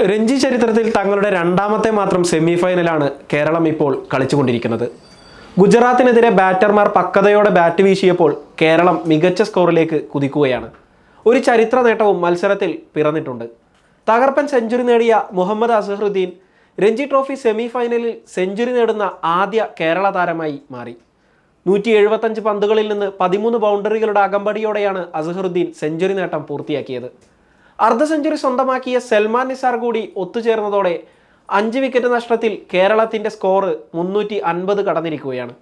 രഞ്ജി ചരിത്രത്തിൽ തങ്ങളുടെ രണ്ടാമത്തെ മാത്രം സെമി ഫൈനലാണ് കേരളം ഇപ്പോൾ കളിച്ചുകൊണ്ടിരിക്കുന്നത്. ഗുജറാത്തിനെതിരെ ബാറ്റർമാർ പക്വതയോടെ ബാറ്റ് വീശിയപ്പോൾ കേരളം മികച്ച സ്കോറിലേക്ക് കുതിക്കുകയാണ്. ഒരു ചരിത്ര നേട്ടവും മത്സരത്തിൽ പിറന്നിട്ടുണ്ട്. തകർപ്പൻ സെഞ്ചുറി നേടിയ മുഹമ്മദ് അസഹറുദ്ദീൻ രഞ്ജി ട്രോഫി സെമി ഫൈനലിൽ സെഞ്ചുറി നേടുന്ന ആദ്യ കേരള താരമായി മാറി. നൂറ്റി എഴുപത്തഞ്ച് പന്തുകളിൽ നിന്ന് പതിമൂന്ന് ബൗണ്ടറികളുടെ അകമ്പടിയോടെയാണ് അസഹറുദ്ദീൻ സെഞ്ചുറി നേട്ടം പൂർത്തിയാക്കിയത്. അർദ്ധ സെഞ്ചുറി സ്വന്തമാക്കിയ സൽമാൻ നിസാർ കൂടി ഒത്തുചേർന്നതോടെ അഞ്ച് വിക്കറ്റ് നഷ്ടത്തിൽ കേരളത്തിന്റെ സ്കോർ മുന്നൂറ്റി അൻപത് കടന്നിരിക്കുകയാണ്.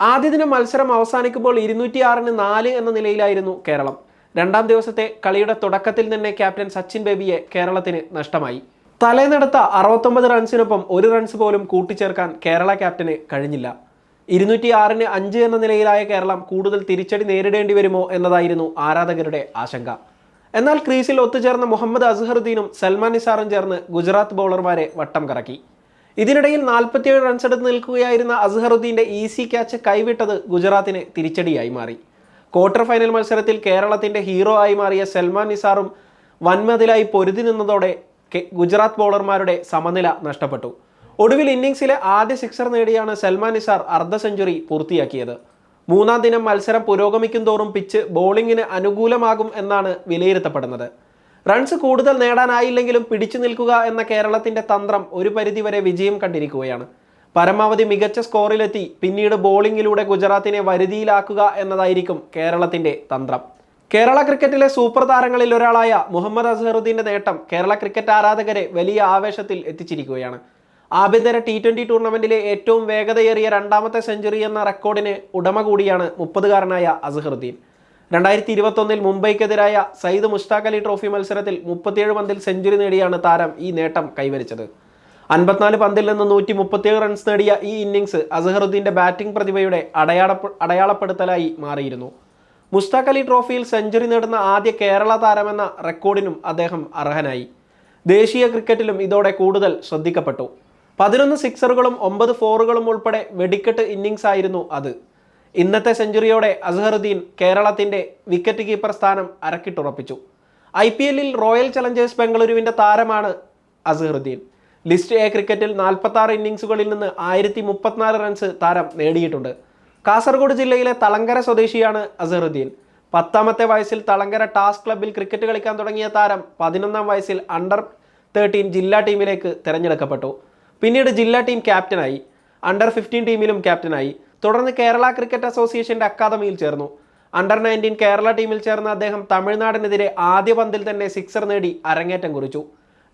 ആദ്യ ദിനം മത്സരം അവസാനിക്കുമ്പോൾ ഇരുന്നൂറ്റി ആറിന് നാല് എന്ന നിലയിലായിരുന്നു കേരളം. രണ്ടാം ദിവസത്തെ കളിയുടെ തുടക്കത്തിൽ തന്നെ ക്യാപ്റ്റൻ സച്ചിൻ ബേബിയെ കേരളത്തിന് നഷ്ടമായി. തലേന്നെടുത്ത അറുപത്തൊമ്പത് റൺസിനൊപ്പം ഒരു റൺസ് പോലും കൂട്ടിച്ചേർക്കാൻ കേരള ക്യാപ്റ്റന് കഴിഞ്ഞില്ല. ഇരുന്നൂറ്റി ആറിന് അഞ്ച് എന്ന നിലയിലായ കേരളം കൂടുതൽ തിരിച്ചടി നേരിടേണ്ടി വരുമോ എന്നതായിരുന്നു ആരാധകരുടെ ആശങ്ക. എന്നാൽ ക്രീസിൽ ഒത്തുചേർന്ന മുഹമ്മദ് അസ്ഹറുദ്ദീനും സൽമാൻ നിസാറും ചേർന്ന് ഗുജറാത്ത് ബൗളർമാരെ വട്ടം കറക്കി. ഇതിനിടയിൽ നാൽപ്പത്തിയേഴ് റൺസ് എടുത്ത് നിൽക്കുകയായിരുന്ന അസ്ഹറുദ്ദീന്റെ ഈസി ക്യാച്ച് കൈവിട്ടത് ഗുജറാത്തിന് തിരിച്ചടിയായി മാറി. ക്വാർട്ടർ ഫൈനൽ മത്സരത്തിൽ കേരളത്തിന്റെ ഹീറോ ആയി മാറിയ സൽമാൻ നിസാറും വൻമതിലായി പൊരുതി നിന്നതോടെ ഗുജറാത്ത് ബൗളർമാരുടെ സമനില നഷ്ടപ്പെട്ടു. ഒടുവിൽ ഇന്നിംഗ്സിലെ ആദ്യ സിക്സർ നേടിയാണ് സൽമാൻ നിസാർ അർദ്ധ സെഞ്ചുറി പൂർത്തിയാക്കിയത്. മൂന്നാം ദിനം മത്സരം പുരോഗമിക്കും തോറും പിച്ച് ബോളിങ്ങിന് അനുകൂലമാകും എന്നാണ് വിലയിരുത്തപ്പെടുന്നത്. റൺസ് കൂടുതൽ നേടാനായില്ലെങ്കിലും പിടിച്ചു നിൽക്കുക എന്ന കേരളത്തിന്റെ തന്ത്രം ഒരു പരിധിവരെ വിജയം കണ്ടിരിക്കുകയാണ്. പരമാവധി മികച്ച സ്കോറിലെത്തി പിന്നീട് ബോളിങ്ങിലൂടെ ഗുജറാത്തിനെ വരുതിയിലാക്കുക എന്നതായിരിക്കും കേരളത്തിന്റെ തന്ത്രം. കേരള ക്രിക്കറ്റിലെ സൂപ്പർ താരങ്ങളിൽ ഒരാളായ മുഹമ്മദ് അസഹറുദ്ദീന്റെ നേട്ടം കേരള ക്രിക്കറ്റ് ആരാധകരെ വലിയ ആവേശത്തിൽ എത്തിച്ചിരിക്കുകയാണ്. ആഭ്യന്തര ടി ട്വന്റി ടൂർണമെന്റിലെ ഏറ്റവും വേഗതയേറിയ രണ്ടാമത്തെ സെഞ്ചുറി എന്ന റെക്കോർഡിന് ഉടമ കൂടിയാണ് മുപ്പതുകാരനായ അസഹറുദ്ദീൻ. രണ്ടായിരത്തി ഇരുപത്തൊന്നിൽ മുംബൈക്കെതിരായ സയ്യിദ് മുഷ്താഖ് അലി ട്രോഫി മത്സരത്തിൽ മുപ്പത്തിയേഴ് പന്തിൽ സെഞ്ചുറി നേടിയാണ് താരം ഈ നേട്ടം കൈവരിച്ചത്. അൻപത്തിനാല് പന്തിൽ നിന്ന് നൂറ്റി മുപ്പത്തിയേഴ് റൺസ് നേടിയ ഈ ഇന്നിങ്സ് അസഹറുദ്ദീന്റെ ബാറ്റിംഗ് പ്രതിഭയുടെ അടയാള അടയാളപ്പെടുത്തലായി മാറിയിരുന്നു. മുസ്താഖ് അലി ട്രോഫിയിൽ സെഞ്ചുറി നേടുന്ന ആദ്യ കേരള താരമെന്ന റെക്കോർഡിനും അദ്ദേഹം അർഹനായി. ദേശീയ ക്രിക്കറ്റിലും ഇതോടെ കൂടുതൽ ശ്രദ്ധിക്കപ്പെട്ടു. പതിനൊന്ന് സിക്സറുകളും ഒമ്പത് ഫോറുകളും ഉൾപ്പെടെ വെടിക്കെട്ട് ഇന്നിങ്സ് ആയിരുന്നു അത്. ഇന്നത്തെ സെഞ്ചുറിയോടെ അസഹറുദ്ദീൻ കേരളത്തിന്റെ വിക്കറ്റ് കീപ്പർ സ്ഥാനം അരക്കിട്ടുറപ്പിച്ചു. ഐ പി എല്ലിൽ റോയൽ ചലഞ്ചേഴ്സ് ബംഗളൂരുവിന്റെ താരമാണ് അസഹറുദ്ദീൻ. ലിസ്റ്റ് എ ക്രിക്കറ്റിൽ നാൽപ്പത്തി ഇന്നിങ്സുകളിൽ നിന്ന് ആയിരത്തി മുപ്പത്തിനാല് റൺസ് താരം നേടിയിട്ടുണ്ട്. കാസർഗോഡ് ജില്ലയിലെ തളങ്കര സ്വദേശിയാണ് അസഹറുദ്ദീൻ. പത്താമത്തെ വയസ്സിൽ തളങ്കര ടാസ്ക് ക്ലബിൽ ക്രിക്കറ്റ് കളിക്കാൻ തുടങ്ങിയ താരം പതിനൊന്നാം വയസ്സിൽ അണ്ടർ തേർട്ടീൻ ജില്ലാ ടീമിലേക്ക് തിരഞ്ഞെടുക്കപ്പെട്ടു. പിന്നീട് ജില്ലാ ടീം ക്യാപ്റ്റനായി അണ്ടർ ഫിഫ്റ്റീൻ ടീമിലും ക്യാപ്റ്റനായി. തുടർന്ന് കേരള ക്രിക്കറ്റ് അസോസിയേഷന്റെ അക്കാദമിയിൽ ചേർന്നു. അണ്ടർ നയന്റീൻ കേരള ടീമിൽ ചേർന്ന അദ്ദേഹം തമിഴ്നാടിനെതിരെ ആദ്യ പന്തിൽ തന്നെ സിക്സർ നേടി അരങ്ങേറ്റം കുറിച്ചു.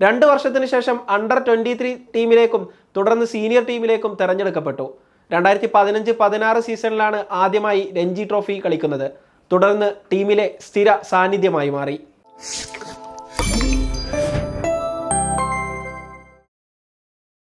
രണ്ട് വർഷത്തിന് ശേഷം അണ്ടർ ട്വന്റി ത്രീ ടീമിലേക്കും തുടർന്ന് സീനിയർ ടീമിലേക്കും തെരഞ്ഞെടുക്കപ്പെട്ടു. രണ്ടായിരത്തി പതിനഞ്ച് പതിനാറ് സീസണിലാണ് ആദ്യമായി രഞ്ജി ട്രോഫി കളിക്കുന്നത്. തുടർന്ന് ടീമിലെ സ്ഥിര സാന്നിധ്യമായി മാറി.